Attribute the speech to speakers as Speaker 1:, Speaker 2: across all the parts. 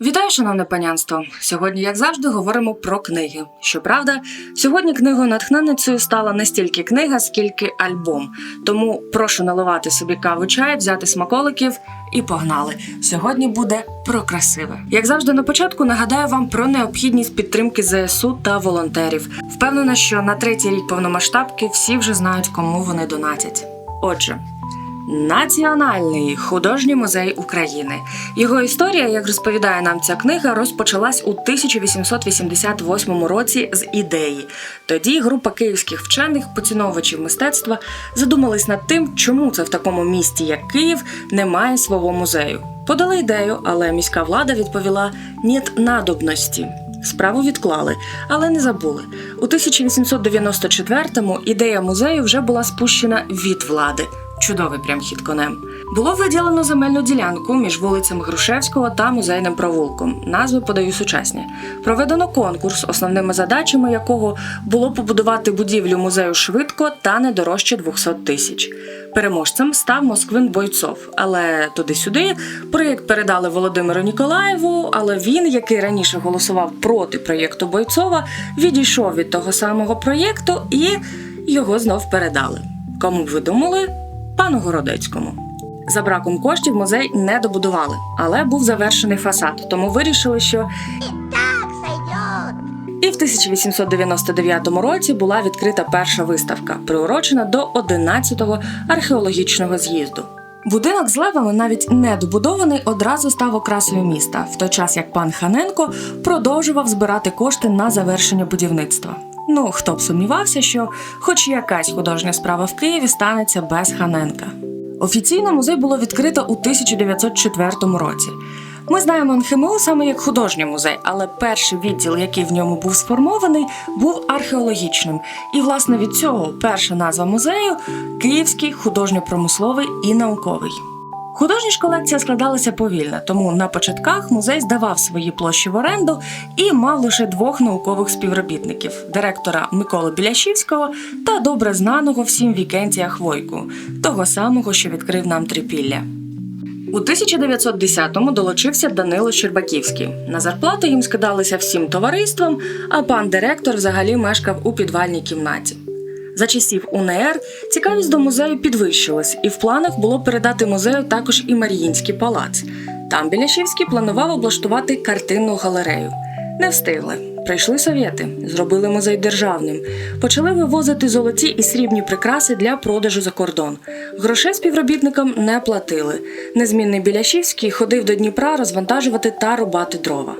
Speaker 1: Вітаю, шановне панянство! Сьогодні, як завжди, говоримо про книги. Щоправда, сьогодні книгою натхненницею стала не стільки книга, скільки альбом. Тому прошу наливати собі каву чай, взяти смаколиків і погнали. Сьогодні буде про красиве. Як завжди, на початку нагадаю вам про необхідність підтримки ЗСУ та волонтерів. Впевнена, що на третій рік повномасштабки всі вже знають, кому вони донатять. Отже. Національний художній музей України. Його історія, як розповідає нам ця книга, розпочалась у 1888 році з ідеї. Тоді група київських вчених, поціновувачів мистецтва, задумались над тим, чому це в такому місті, як Київ, немає свого музею. Подали ідею, але міська влада відповіла «Нєт надобності. Справу відклали, але не забули. У 1894-му ідея музею вже була спущена від влади. Чудовий прям хід конем. Було виділено земельну ділянку між вулицями Грушевського та музейним провулком. Назви подаю сучасні. Проведено конкурс, основними задачами якого було побудувати будівлю музею швидко та не дорожче 200 тисяч. Переможцем став Москвин Бойцов, але туди-сюди проєкт передали Володимиру Ніколаєву. Але він, який раніше голосував проти проєкту Бойцова, відійшов від того самого проєкту і його знов передали. Кому б ви думали? Пану Городецькому. За браком коштів музей не добудували, але був завершений фасад, тому вирішили, що і
Speaker 2: Так сойдет.
Speaker 1: і в 1899 році була відкрита перша виставка, приурочена до 11-го археологічного з'їзду. Будинок з левами, навіть не добудований, одразу став окрасою міста, в той час як пан Ханенко продовжував збирати кошти на завершення будівництва. Ну, хто б сумнівався, що хоч якась художня справа в Києві станеться без Ханенка. Офіційно музей було відкрито у 1904 році. Ми знаємо НХМУ саме як художній музей, але перший відділ, який в ньому був сформований, був археологічним. І, власне, від цього перша назва музею Київський художньо-промисловий і науковий. Художня ж колекція складалася повільно, тому на початках музей здавав свої площі в оренду і мав лише двох наукових співробітників директора Миколи Біляшівського та добре знаного всім Вікентія Хвойку, того самого, що відкрив нам трипілля. У 1910-му долучився Данило Щербаківський. На зарплату їм скидалися всім товариством, а пан директор взагалі мешкав у підвальній кімнаті. За часів УНР цікавість до музею підвищилась, і в планах було передати музею також і Маріїнський палац. Там Біляшівський планував облаштувати картинну галерею. Не встигли. Прийшли совєти, зробили музей державним, почали вивозити золоті і срібні прикраси для продажу за кордон. Грошей співробітникам не платили. Незмінний Біляшівський ходив до Дніпра розвантажувати та рубати дрова.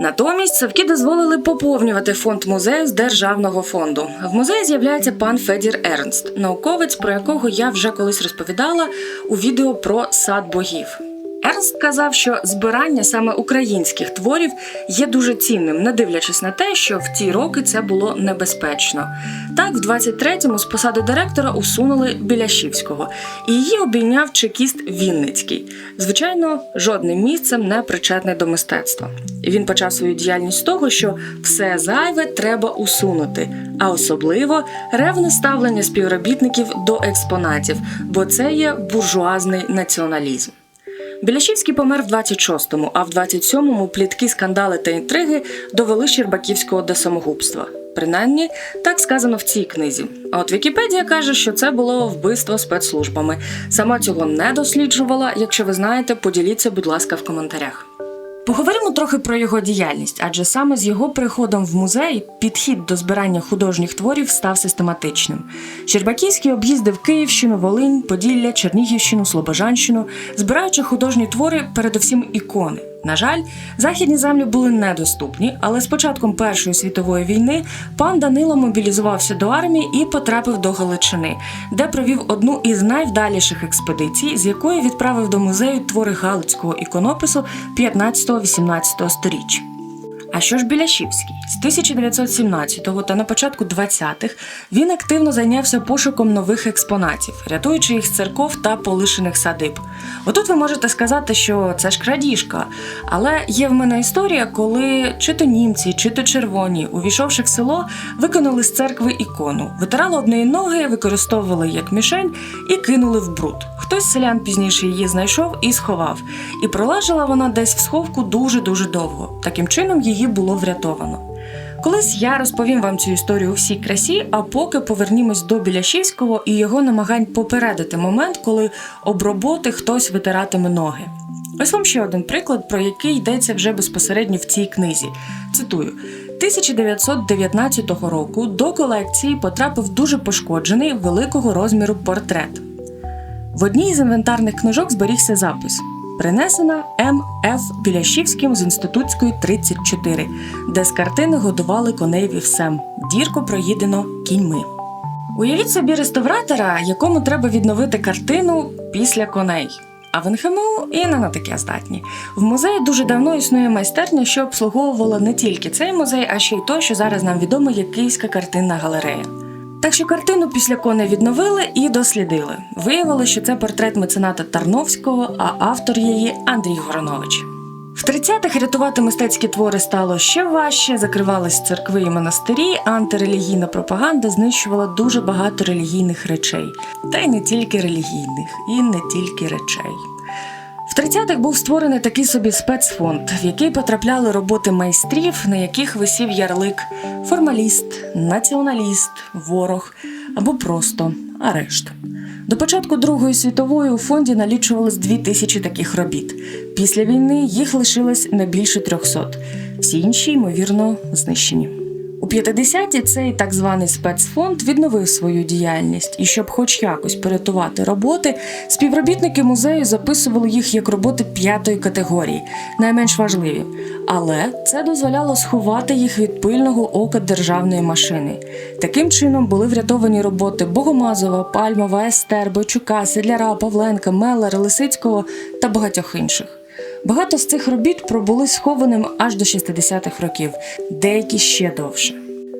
Speaker 1: Натомість Савки дозволили поповнювати фонд музею з державного фонду. В музеї з'являється пан Федір Ернст, науковець, про якого я вже колись розповідала у відео про сад богів. Ернст казав, що збирання саме українських творів є дуже цінним, не дивлячись на те, що в ті роки це було небезпечно. Так, в 23-му з посади директора усунули Біляшівського, і її обійняв чекіст Вінницький. Звичайно, жодним місцем не причетний до мистецтва. Він почав свою діяльність з того, що все зайве треба усунути, а особливо ревне ставлення співробітників до експонатів, бо це є буржуазний націоналізм. Біляшівський помер в 26-му, а в 27-му плітки, скандали та інтриги довели Щербаківського до самогубства. Принаймні, так сказано в цій книзі. А от Вікіпедія каже, що це було вбивство спецслужбами. Сама цього не досліджувала. Якщо ви знаєте, поділіться, будь ласка, в коментарях. Поговоримо трохи про його діяльність, адже саме з його приходом в музей підхід до збирання художніх творів став систематичним. Щербаківський об'їздив Київщину, Волинь, Поділля, Чернігівщину, Слобожанщину, збираючи художні твори, передусім ікони. На жаль, західні землі були недоступні, але з початком Першої світової війни пан Данило мобілізувався до армії і потрапив до Галичини, де провів одну із найвдаліших експедицій, з якої відправив до музею твори галицького іконопису 15-18 сторіч. А що ж Біляшівський? З 1917-го та на початку 20-х він активно зайнявся пошуком нових експонатів, рятуючи їх з церков та полишених садиб. Отут ви можете сказати, що це ж крадіжка. Але є в мене історія, коли чи то німці, чи то червоні, увійшовши в село, викинули з церкви ікону, витирали об неї ноги, використовували як мішень і кинули в бруд. Хтось селян пізніше її знайшов і сховав. І пролежала вона десь в сховку дуже-дуже довго. Таким чином її було врятовано. Колись я розповім вам цю історію у всій красі, а поки повернімось до Біляшівського і його намагань попередити момент, коли об роботи хтось витиратиме ноги. Ось вам ще один приклад, про який йдеться вже безпосередньо в цій книзі. Цитую: 1919 року до колекції потрапив дуже пошкоджений великого розміру портрет. В одній з інвентарних книжок зберігся запис. Принесена М.Ф. Біляшівським з інститутської 34, де з картини годували коней вівсем. Дірку проїдено кіньми. Уявіть собі реставратора, якому треба відновити картину після коней. А в НХМУ і не на таке здатні. В музеї дуже давно існує майстерня, що обслуговувала не тільки цей музей, а ще й то, що зараз нам відомо як Київська картинна галерея. Так що картину після коней відновили і дослідили. Виявилося, що це портрет мецената Тарновського, а автор її Андрій Горонович. В 30-х рятувати мистецькі твори стало ще важче, закривались церкви і монастирі, антирелігійна пропаганда знищувала дуже багато релігійних речей, та й не тільки релігійних, і не тільки речей. В 30-х був створений такий собі спецфонд, в який потрапляли роботи майстрів, на яких висів ярлик формаліст, націоналіст, ворог або просто арешт. До початку Другої світової у фонді налічувалось дві тисячі таких робіт. Після війни їх лишилось не більше 300. Всі інші, ймовірно, знищені. У 50-ті цей так званий спецфонд відновив свою діяльність, і щоб хоч якось порятувати роботи, співробітники музею записували їх як роботи п'ятої категорії, найменш важливі. Але це дозволяло сховати їх від пильного ока державної машини. Таким чином були врятовані роботи Богомазова, Пальмова, Естер, Бойчука, Седляра, Павленка, Меллера, Лисицького та багатьох інших. Багато з цих робіт пробули схованим аж до 60-х років, деякі ще довше.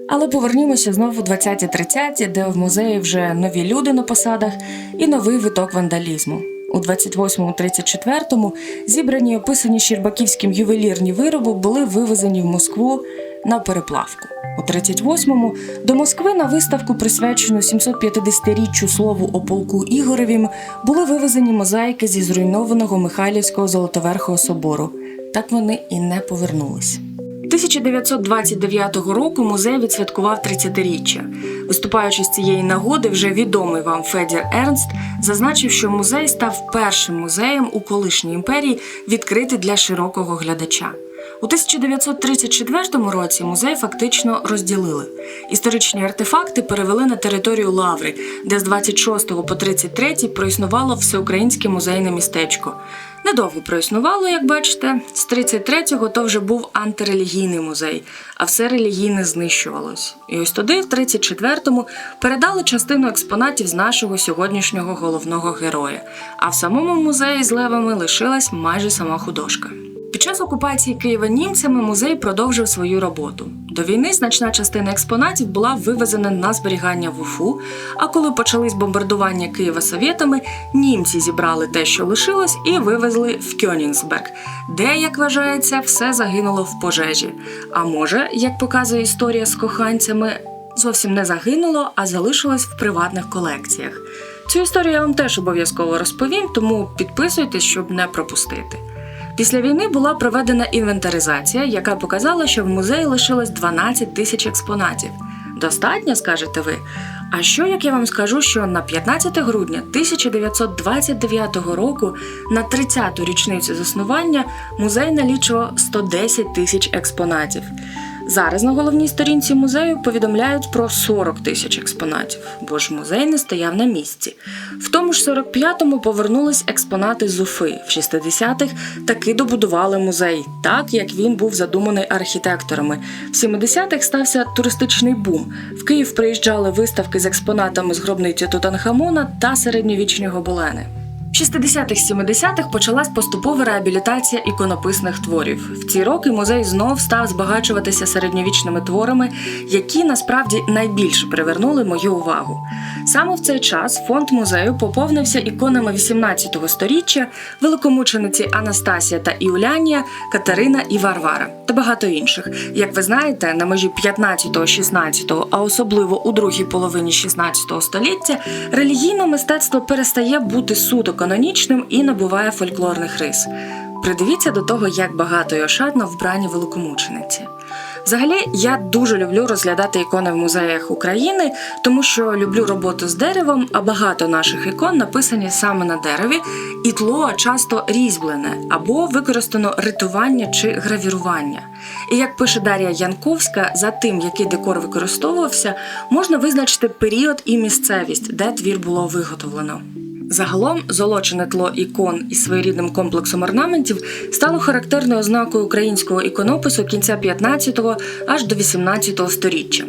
Speaker 1: Але повернімося знову в 20-30-ті, де в музеї вже нові люди на посадах і новий виток вандалізму. У 28-34 зібрані описані Щербаківським ювелірні вироби були вивезені в Москву на переплавку. У 38-му до Москви на виставку, присвячену 750-річчю слову о полку Ігоревім, були вивезені мозаїки зі зруйнованого Михайлівського Золотоверхого собору. Так вони і не повернулись. 1929 року музей відсвяткував 30-річчя. Виступаючи з цієї нагоди, вже відомий вам Федір Ернст зазначив, що музей став першим музеєм у колишній імперії, відкритий для широкого глядача. У 1934 році музей фактично розділили. Історичні артефакти перевели на територію Лаври, де з 26 по 33 проіснувало всеукраїнське музейне містечко. Недовго проіснувало, як бачите. З 33-го то вже був антирелігійний музей, а все релігійне знищувалось. І ось туди, в 34-му, передали частину експонатів з нашого сьогоднішнього головного героя. А в самому музеї з левами лишилась майже сама художка. Під час окупації Києва німцями музей продовжив свою роботу. До війни значна частина експонатів була вивезена на зберігання в Уфу. А коли почались бомбардування Києва совєтами, німці зібрали те, що лишилось, і вивезли в Кьонігсберг, де, як вважається, все загинуло в пожежі. А може, як показує історія з коханцями, зовсім не загинуло, а залишилось в приватних колекціях. Цю історію я вам теж обов'язково розповім, тому підписуйтесь, щоб не пропустити. Після війни була проведена інвентаризація, яка показала, що в музеї лишилось 12 тисяч експонатів. Достатньо, скажете ви. А що як я вам скажу, що на 15 грудня 1929 року, на 30-ту річницю заснування, музей налічував 110 тисяч експонатів. Зараз на головній сторінці музею повідомляють про 40 тисяч експонатів, бо ж музей не стояв на місці. В тому ж 45-му повернулись експонати з Уфи. В 60-х таки добудували музей, так як він був задуманий архітекторами. В 70-х стався туристичний бум. В Київ приїжджали виставки з експонатами з гробниці Тутанхамона та середньовічні гобелени. В 60-70-х почалась поступова реабілітація іконописних творів. В ці роки музей знов став збагачуватися середньовічними творами, які насправді найбільше привернули мою увагу. Саме в цей час фонд музею поповнився іконами 18-го століття, великомучениці Анастасія та Іулянія, Катерина і Варвара та багато інших. Як ви знаєте, на межі 15-го, 16-го, а особливо у другій половині 16-го століття, релігійне мистецтво перестає бути суто канонічним і набуває фольклорних рис. Придивіться до того, як багато і ошатно вбрані великомучениці. Взагалі, я дуже люблю розглядати ікони в музеях України, тому що люблю роботу з деревом, а багато наших ікон написані саме на дереві, і тло часто різьблене або використано ритування чи гравірування. І як пише Дар'я Янковська, за тим, який декор використовувався, можна визначити період і місцевість, де твір було виготовлено. Загалом золочене тло ікон із своєрідним комплексом орнаментів стало характерною ознакою українського іконопису кінця 15-го аж до 18-го сторіччя.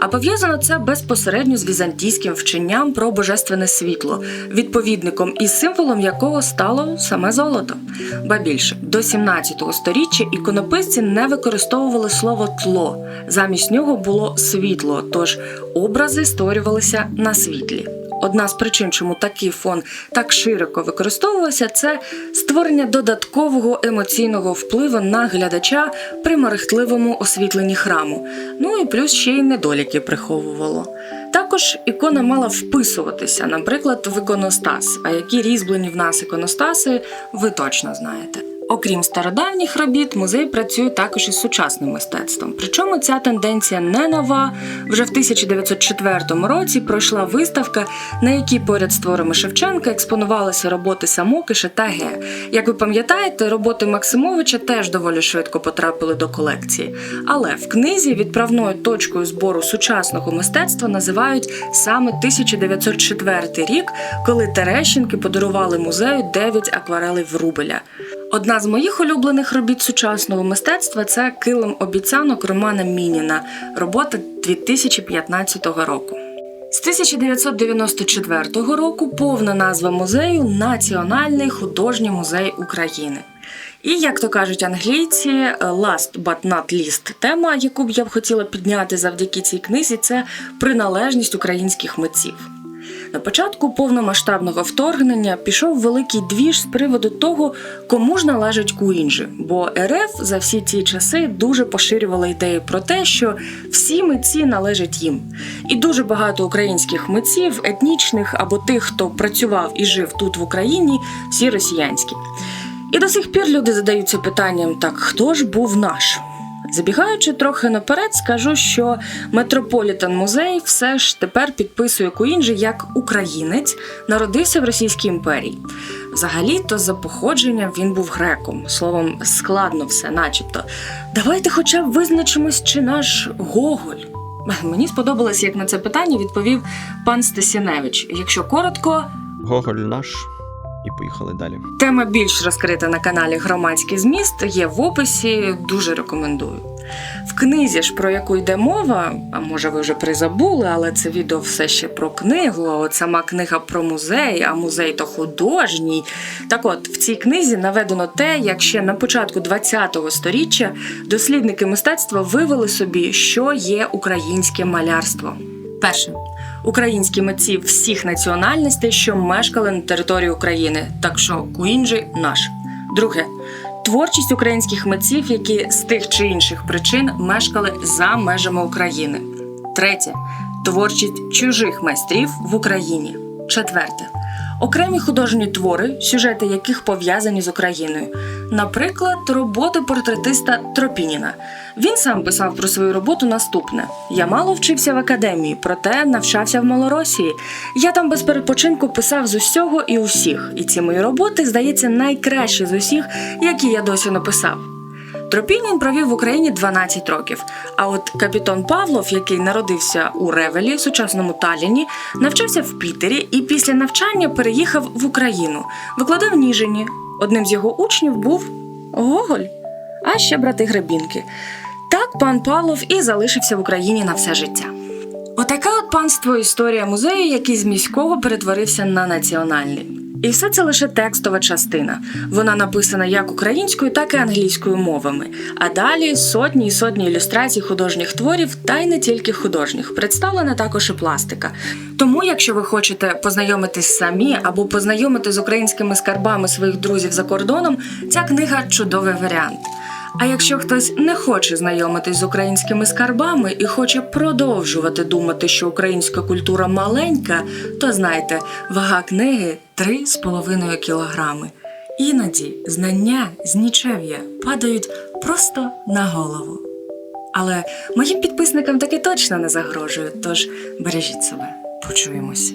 Speaker 1: А пов'язано це безпосередньо з візантійським вченням про божественне світло, відповідником і символом якого стало саме золото. Ба більше до 17-го сторіччя іконописці не використовували слово тло, замість нього було світло, тож образи створювалися на світлі. Одна з причин, чому такий фон так широко використовувався, це створення додаткового емоційного впливу на глядача при мерехтливому освітленні храму. Ну і плюс ще й недоліки приховувало. Також ікона мала вписуватися, наприклад, в іконостас. А які різьблені в нас іконостаси, ви точно знаєте. Окрім стародавніх робіт, музей працює також із сучасним мистецтвом. Причому ця тенденція не нова. Вже в 1904 році пройшла виставка, на якій поряд з творами Шевченка експонувалися роботи Самокиша та Ге. Як ви пам'ятаєте, роботи Максимовича теж доволі швидко потрапили до колекції. Але в книзі відправною точкою збору сучасного мистецтва називають саме 1904 рік, коли Терещенки подарували музею 9 акварелей Врубеля. Одна з моїх улюблених робіт сучасного мистецтва це килим обіцянок Романа Мініна, робота 2015 року. З 1994 року повна назва музею Національний художній музей України. І як то кажуть англійці, last but not least тема, яку б я б хотіла підняти завдяки цій книзі, це приналежність українських митців. На початку повномасштабного вторгнення пішов великий двіж з приводу того, кому ж належать куінджі, бо РФ за всі ці часи дуже поширювала ідею про те, що всі митці належать їм. І дуже багато українських митців, етнічних або тих, хто працював і жив тут в Україні, всі росіянські. І до сих пір люди задаються питанням: так хто ж був наш? Забігаючи трохи наперед, скажу, що Метрополітен музей все ж тепер підписує Куінджі як українець, народився в Російській імперії. Взагалі-то за походженням він був греком. Словом, складно все, начебто. Давайте хоча б визначимось, чи наш Гоголь. Мені сподобалось, як на це питання відповів пан Стасіневич. Якщо коротко,
Speaker 3: Гоголь наш. І поїхали далі.
Speaker 1: Тема більш розкрита на каналі Громадський зміст є в описі. Дуже рекомендую. В книзі ж, про яку йде мова, а може ви вже призабули, але це відео все ще про книгу. От сама книга про музей, а музей то художній. Так от, в цій книзі наведено те, як ще на початку ХХ століття дослідники мистецтва вивели собі, що є українське малярство. Перше. Українські митці всіх національностей, що мешкали на території України, так що Куінджі наш. Друге творчість українських митців, які з тих чи інших причин мешкали за межами України. Третє творчість чужих майстрів в Україні. Четверте окремі художні твори, сюжети яких пов'язані з Україною. Наприклад, роботи портретиста Тропініна. Він сам писав про свою роботу наступне: я мало вчився в академії, проте навчався в Малоросії. Я там без перепочинку писав з усього і усіх, і ці мої роботи, здається, найкращі з усіх, які я досі написав. Тропінін провів в Україні 12 років. А от капітан Павлов, який народився у Ревелі, сучасному Талліні, навчався в Пітері і після навчання переїхав в Україну, викладав в Ніжині. Одним з його учнів був Гоголь, а ще брати Гребінки. Так пан Павлов і залишився в Україні на все життя. Отаке от панство історія музею, який з міського перетворився на національний. І все це лише текстова частина. Вона написана як українською, так і англійською мовами. А далі сотні і сотні ілюстрацій художніх творів, та й не тільки художніх. Представлена також і пластика. Тому, якщо ви хочете познайомитись самі або познайомити з українськими скарбами своїх друзів за кордоном, ця книга чудовий варіант. А якщо хтось не хоче знайомитись з українськими скарбами і хоче продовжувати думати, що українська культура маленька, то знайте, вага книги 3,5 кілограми. Іноді знання з нічев'я падають просто на голову. Але моїм підписникам таки точно не загрожують, тож бережіть себе. Почуємось.